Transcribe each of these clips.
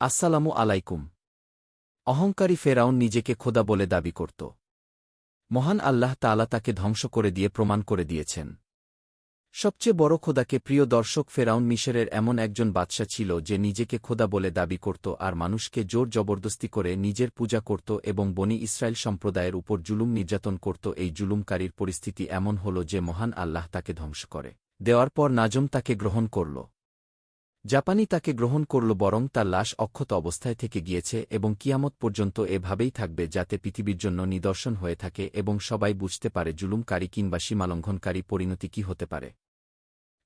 আসসালামু আলাইকুম। অহংকারী ফেরাউন নিজেকে খোদা বলে দাবি করত। মহান আল্লাহ তাআলা তাকে ধ্বংস করে দিয়ে প্রমাণ করে দিয়েছেন। সবচেয়ে বড় খোদাকে প্রিয় দর্শক ফেরাউন মিশরের এমন একজন বাদশা ছিল যে নিজেকে খোদা বলে দাবি করত আর মানুষকে জোর জবরদস্তি করে নিজের পূজা করত এবং বনি ইসরায়েল সম্প্রদায়ের উপর জুলুম নির্যাতন করত। এই জুলুমকারীর পরিস্থিতি এমন হল যে মহান আল্লাহ তাকে ধ্বংস করে। দেওয়ার পর নাজম তাকে গ্রহণ করল। জাপানি তাকে গ্রহণ করল বরং তার লাশ অক্ষত অবস্থায় থেকে গিয়েছে এবং কিয়ামত পর্যন্ত এভাবেই থাকবে যাতে পৃথিবীর জন্য নিদর্শন হয়ে থাকে এবং সবাই বুঝতে পারে জুলুমকারী কিংবা সীমালঙ্ঘনকারী পরিণতি কি হতে পারে।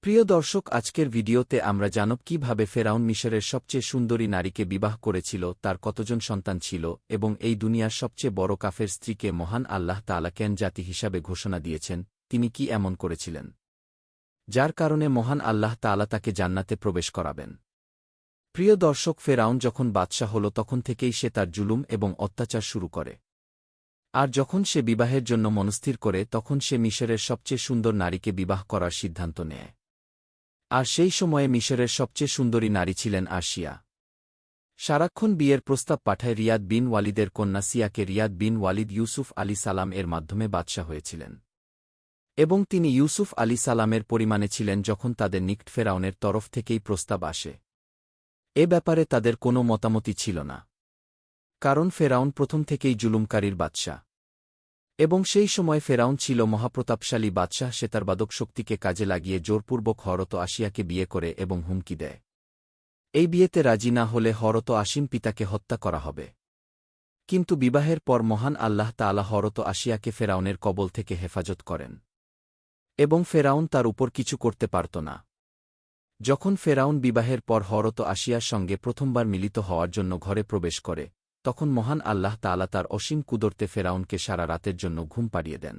প্রিয় দর্শক, আজকের ভিডিওতে আমরা জানব কীভাবে ফেরাউন মিশরের সবচেয়ে সুন্দরী নারীকে বিবাহ করেছিল, তার কতজন সন্তান ছিল এবং এই দুনিয়ার সবচেয়ে বড় কাফের স্ত্রীকে মহান আল্লাহ তালা কেন জাতি হিসাবে ঘোষণা দিয়েছেন, তিনি কি এমন করেছিলেন। যার কারণে মহান আল্লাহ তালা তাকে জান্নাতে প্রবেশ করাবেন। প্রিয় দর্শক, ফেরাউন যখন বাদশাহ হল, তখন থেকেই সে তার জুলুম এবং অত্যাচার শুরু করে। আর যখন সে বিবাহের জন্য মনস্থির করে, তখন সে মিশরের সবচেয়ে সুন্দর নারীকে বিবাহ করার সিদ্ধান্ত নেয়। আর সেই সময়ে মিশরের সবচেয়ে সুন্দরী নারী ছিলেন আশিয়া সারাক্ষণ বিয়ের প্রস্তাব পাঠায় রিয়াদ বিন ওয়ালিদের কন্যা সিয়াকে রিয়াদ বিন ওয়ালিদ ইউসুফ আলী সালাম এর মাধ্যমে বাদশাহ হয়েছিলেন। এবং তিনি ইউসুফ আলী সালামের পরিমাণে ছিলেন যখন তাদের নিকট ফেরাউনের তরফ থেকেই প্রস্তাব আসে। এ ব্যাপারে তাদের কোনো মতামতি ছিল না। কারণ ফেরাউন প্রথম থেকেই জুলুমকারীর বাদশাহ। এবং সেই সময় ফেরাউন ছিল মহাপ্রতাপশালী বাদশাহ, সে তার বাদক শক্তিকে কাজে লাগিয়ে জোরপূর্বক হরত আসিয়াকে বিয়ে করে এবং হুমকি দেয়। এই বিয়েতে রাজি না হলে হরত আসিম পিতাকে হত্যা করা হবে। কিন্তু বিবাহের পর মহান আল্লাহ তালা হরত আসিয়াকে ফেরাউনের কবল থেকে হেফাজত করেন। এবং ফেরাউন তার উপর কিছু করতে পারত না। যখন ফেরাউন বিবাহের পর হরত আসিয়ার সঙ্গে প্রথমবার মিলিত হওয়ার জন্য ঘরে প্রবেশ করে, তখন মহান আল্লাহ তালা তার অসীম কুদরতে ফেরাউনকে সারা রাতের জন্য ঘুম পাড়িয়ে দেন।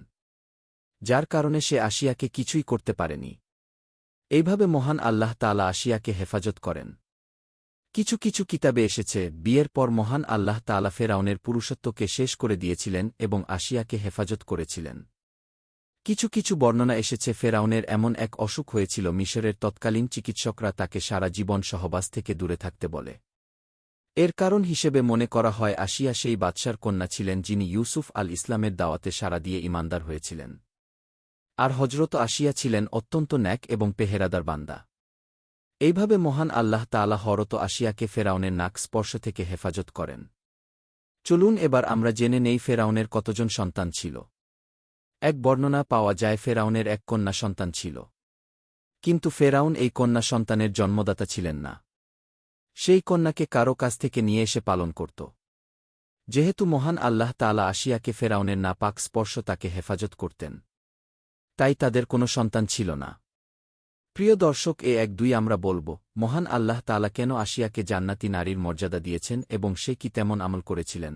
যার কারণে সে আসিয়াকে কিছুই করতে পারেনি। এইভাবে মহান আল্লাহ তালা আসিয়াকে হেফাজত করেন। কিছু কিছু কিতাবে এসেছে, বিয়ের পর মহান আল্লাহ তালা ফেরাউনের পুরুষত্বকে শেষ করে দিয়েছিলেন এবং আসিয়াকে হেফাজত করেছিলেন। কিছু কিছু বর্ণনা এসেছে ফেরাউনের এমন এক অসুখ হয়েছিল মিশরের তৎকালীন চিকিৎসকরা তাকে সারা জীবন সহবাস থেকে দূরে থাকতে বলে। এর কারণ হিসেবে মনে করা হয় আসিয়া সেই বাদশার কন্যা ছিলেন যিনি ইউসুফ আল ইসলামের দাওয়াতে সারা দিয়ে ইমানদার হয়েছিলেন। আর হজরত আসিয়া ছিলেন অত্যন্ত ন্যাক এবং পেহেরাদার বান্দা। এইভাবে মহান আল্লাহ তালা হরত আসিয়াকে ফেরাউনের নাক স্পর্শ থেকে হেফাজত করেন। চলুন এবার আমরা জেনে নেই ফেরাউনের কতজন সন্তান ছিল। এক বর্ণনা পাওয়া যায় ফেরাউনের এক কন্যা সন্তান ছিল। কিন্তু ফেরাউন এই কন্যা সন্তানের জন্মদাতা ছিলেন না। সেই কন্যাকে কারও কাছ থেকে নিয়ে এসে পালন করত। যেহেতু মহান আল্লাহ তালা আসিয়াকে ফেরাউনের না পাক স্পর্শ তাকে হেফাজত করতেন, তাই তাদের কোনো সন্তান ছিল না। প্রিয় দর্শক, এ এক দুই আমরা বলব, মহান আল্লাহ তালা কেন আসিয়াকে জান্নাতি নারীর মর্যাদা দিয়েছেন এবং সে কি তেমন আমল করেছিলেন?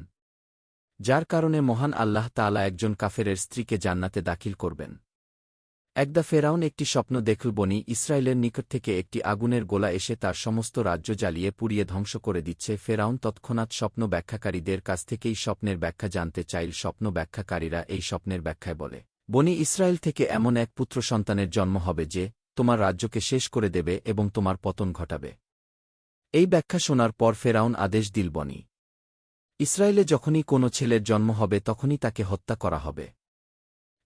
যার কারণে মহান আল্লাহ তালা একজন কাফেরের স্ত্রীকে জান্নাতে দাখিল করবেন। একদা ফেরাউন একটি স্বপ্ন দেখল বনি ইসরায়েলের নিকট থেকে একটি আগুনের গোলা এসে তার সমস্ত রাজ্য জ্বালিয়ে পুড়িয়ে ধ্বংস করে দিচ্ছে। ফেরাউন তৎক্ষণাৎ স্বপ্ন ব্যাখ্যাকারীদের কাছ থেকেই স্বপ্নের ব্যাখ্যা জানতে চাইল। স্বপ্ন ব্যাখ্যাকারীরা এই স্বপ্নের ব্যাখ্যায় বলে, বনি ইসরায়েল থেকে এমন এক পুত্র সন্তানের জন্ম হবে যে তোমার রাজ্যকে শেষ করে দেবে এবং তোমার পতন ঘটাবে। এই ব্যাখ্যা শোনার পর ফেরাউন আদেশ দিল বনি ইসরায়েলে যখনই কোনো ছেলের জন্ম হবে, তখনই তাকে হত্যা করা হবে।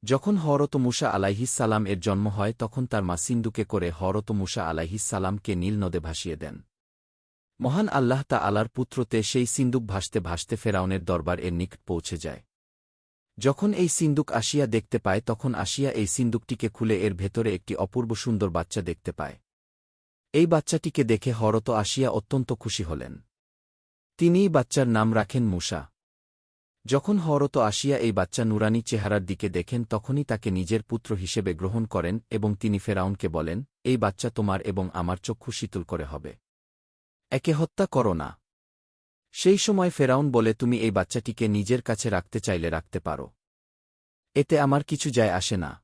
যখন হরত মুসা আলাইহিসালাম এর জন্ম হয়, তখন তার মা সিন্দুকে করে হরত মুসা আলাইহিসালামকে নীল নদে ভাসিয়ে দেন। মহান আল্লাহ তা আলার পুত্রতে সেই সিন্দুক ভাসতে ভাসতে ফেরাউনের দরবার এর নিকট পৌঁছে যায়। যখন এই সিন্দুক আসিয়া দেখতে পায়, তখন আসিয়া এই সিন্দুকটিকে খুলে এর ভেতরে একটি অপূর্ব সুন্দর বাচ্চা দেখতে পায়। এই বাচ্চাটিকে দেখে হরত আসিয়া অত্যন্ত খুশি হলেন। তিনিই বাচ্চার নাম রাখেন মুসা। যখন হরত আসিয়া এই বাচ্চা নুরানি চেহারার দিকে দেখেন, তখনই তাকে নিজের পুত্র হিসেবে গ্রহণ করেন এবং তিনি ফেরাউনকে বলেন, এই বাচ্চা তোমার এবং আমার চক্ষু শীতল করে হবে। একে হত্যা করো না। সেই সময় ফেরাউন বলে, তুমি এই বাচ্চাটিকে নিজের কাছে রাখতে চাইলে রাখতে পারো। এতে আমার কিছু যায় আসে না।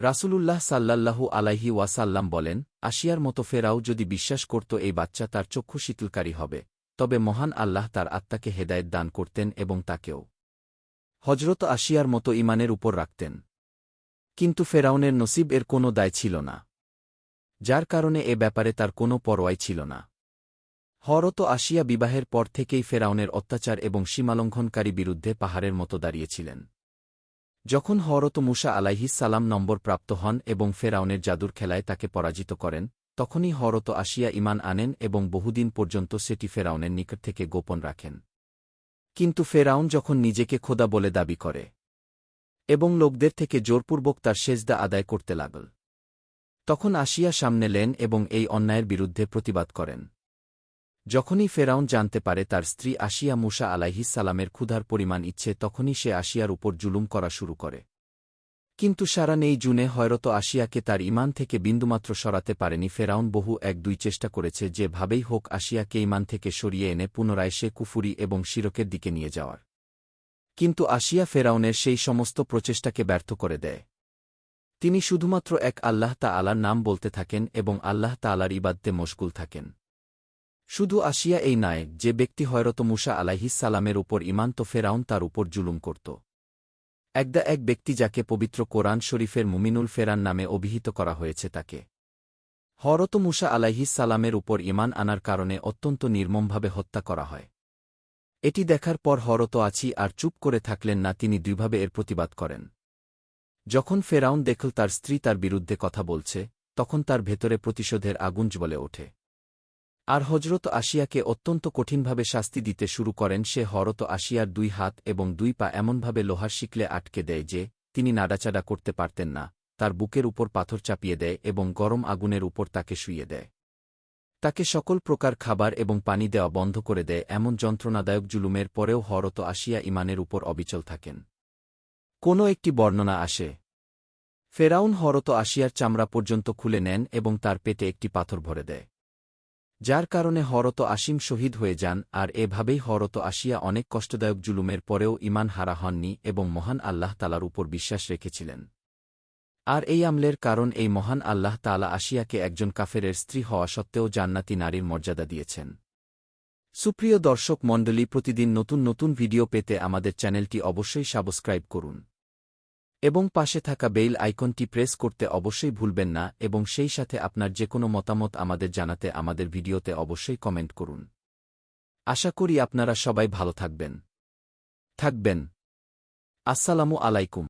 রাসূলুল্লাহ সাল্লাল্লাহু আলাইহি ওয়াসাল্লাম বলেন, আসিয়ার মতো ফেরাও যদি বিশ্বাস করত এই বাচ্চা তার চক্ষু শীতলকারী হবে। তবে মহান আল্লাহ তার আত্মাকে হেদায়েত দান করতেন এবং তাকেও হজরত আসিয়ার মতো ইমানের উপর রাখতেন। কিন্তু ফেরাউনের নসিব এর কোনো দায় ছিল না, যার কারণে এ ব্যাপারে তার কোনো পরোয়াই ছিল না। হরত আসিয়া বিবাহের পর থেকেই ফেরাউনের অত্যাচার এবং সীমালঙ্ঘনকারী বিরুদ্ধে পাহাড়ের মতো দাঁড়িয়েছিলেন। যখন হরত মুসা আলাইহিস সালাম নম্বর প্রাপ্ত হন এবং ফেরাউনের জাদুর খেলায় তাকে পরাজিত করেন তখনই হরত আসিয়া ইমান আনেন এবং বহুদিন পর্যন্ত সেটি ফেরাউনের নিকট থেকে গোপন রাখেন। কিন্তু ফেরাউন যখন নিজেকে খোদা বলে দাবি করে এবং লোকদের থেকে জোরপূর্বক তার সেজদা আদায় করতে লাগল, তখন আসিয়া সামনে লেন এবং এই অন্যায়ের বিরুদ্ধে প্রতিবাদ করেন। যখনই ফেরাউন জানতে পারে তার স্ত্রী আসিয়া মুসা আলাইহিস সালামের ক্ষুধার পরিমাণ ইচ্ছে, তখনই সে আসিয়ার উপর জুলুম করা শুরু করে। কিন্তু সারা নেই জুনে হয়রত আসিয়াকে তার ইমান থেকে বিন্দুমাত্র সরাতে পারেনি ফেরাউন। বহু এক দুই চেষ্টা করেছে যে ভাবেই হোক আসিয়াকে ইমান থেকে সরিয়ে এনে পুনরায় সে কুফুরি এবং শিরকের দিকে নিয়ে যাওয়ার। কিন্তু আসিয়া ফেরাউনের সেই সমস্ত প্রচেষ্টাকে ব্যর্থ করে দেয়। তিনি শুধুমাত্র এক আল্লাহ তা আলার নাম বলতে থাকেন এবং আল্লাহ তালার ইবাদ্যে মশগুল থাকেন। শুধু আসিয়া এই নয়, যে ব্যক্তি হয়রত মুসা আলাইহিস সালামের উপর ইমান তো ফেরাউন তার উপর জুলুম করত। একদা এক ব্যক্তি যাকে পবিত্র কোরআন শরীফের মুমিনুল ফেরান নামে অভিহিত করা হয়েছে তাকে। হরত মুসা আলাইহিস সালামের উপর ইমান আনার কারণে অত্যন্ত নির্মমভাবে হত্যা করা হয়। এটি দেখার পর হরত আছি আর চুপ করে থাকলেন না, তিনি দুইভাবে এর প্রতিবাদ করেন। যখন ফেরাউন দেখল তার স্ত্রী তার বিরুদ্ধে কথা বলছে, তখন তার ভেতরে প্রতিশোধের আগুন জ্বলে ওঠে। আর হজরত আসিয়াকে অত্যন্ত কঠিনভাবে শাস্তি দিতে শুরু করেন, সে হরত আসিয়ার দুই হাত এবং দুই পা এমনভাবে লোহার শিকলে আটকে দেয় যে তিনি নাড়াচাড়া করতে পারতেন না, তার বুকের উপর পাথর চাপিয়ে দেয় এবং গরম আগুনের উপর তাকে শুইয়ে দেয়। তাকে সকল প্রকার খাবার এবং পানি দেওয়া বন্ধ করে দেয়, এমন যন্ত্রণাদায়ক জুলুমের পরেও হরত আসিয়া ইমানের উপর অবিচল থাকেন। কোনো একটি বর্ণনা আসে, ফেরাউন হরত আসিয়ার চামড়া পর্যন্ত খুলে নেন এবং তার পেটে একটি পাথর ভরে দেয়। যার কারণে হরত আসিম শহীদ হয়ে যান আর এভাবেই হরত আসিয়া অনেক কষ্টদায়ক জুলুমের পরেও ইমান হারা হননি এবং মহান আল্লাহ তালার উপর বিশ্বাস রেখেছিলেন। আর এই আমলের কারণ এই মহান আল্লাহ তালা আসিয়াকে একজন কাফেরের স্ত্রী হওয়া সত্ত্বেও জান্নাতি নারীর মর্যাদা দিয়েছেন। সুপ্রিয় দর্শক মণ্ডলী, প্রতিদিন নতুন নতুন ভিডিও পেতে আমাদের চ্যানেলটি অবশ্যই সাবস্ক্রাইব করুন। এবং পাশে থাকা বেইল আইকনটি প্রেস করতে অবশ্যই ভুলবেন না এবং সেই সাথে আপনার যে কোনো মতামত আমাদের জানাতে আমাদের ভিডিওতে অবশ্যই কমেন্ট করুন। আশা করি আপনারা সবাই ভালো থাকবেন। থাকবেন। আসসালামু আলাইকুম।